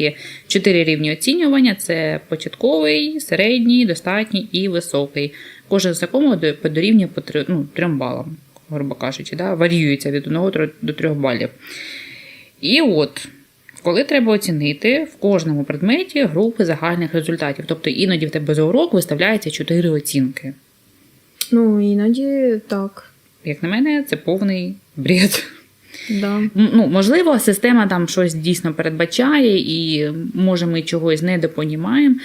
Є чотири рівні оцінювання: це початковий, середній, достатній і високий. Кожен з якому до- дорівнює по три, ну, трьом балам, грубо кажучи, да? варіюється від 1 до 3 балів. І от, коли треба оцінити в кожному предметі групи загальних результатів. Тобто іноді в тебе за урок виставляється 4 оцінки. Ну, іноді так. Як на мене, це повний бред. Да. Ну, можливо, система там щось дійсно передбачає, і може ми чогось недопонімаємо,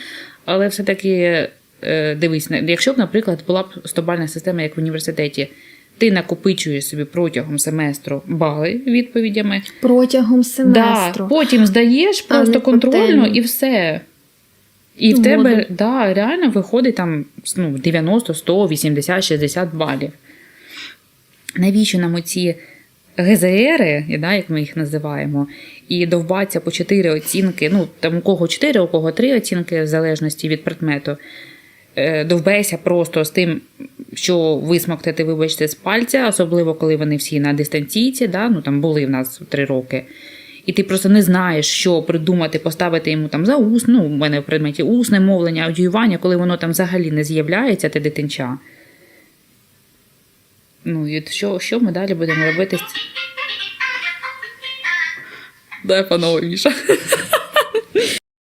але все-таки е, дивись, якщо б, наприклад, була б стобальна система, як в університеті, ти накопичуєш собі протягом семестру бали відповідями, Протягом да, семестру. потім здаєш просто контрольно і все. І в Ну, тебе да, реально виходить там ну, 90, 100, 80, 60 балів. Навіщо нам оці ГЗРи, да, як ми їх називаємо, і довбаться по 4 оцінки, ну там у кого 4, у кого 3 оцінки, в залежності від предмету. Е, Довбейся просто з тим, що висмоктати, вибачте, з пальця, особливо коли вони всі на дистанційці, да, ну там були в нас 3 роки. І ти просто не знаєш, що придумати, поставити йому там за ус, ну, у мене в предметі усне мовлення, аудіювання, коли воно там взагалі не з'являється, ти дитинча. Ну, і що, що ми далі будемо робити? Дай панове, Міша.